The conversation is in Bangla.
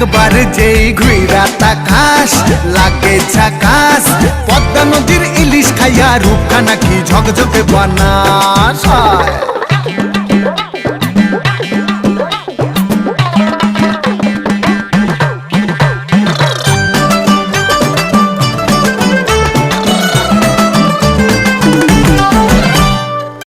একবার যেই ঘুরা তাকাস লাগে ঝাকাস পদ্মা নদীর ইলিশ খাইয়া রূপখানা কি ঝকঝকে হায়।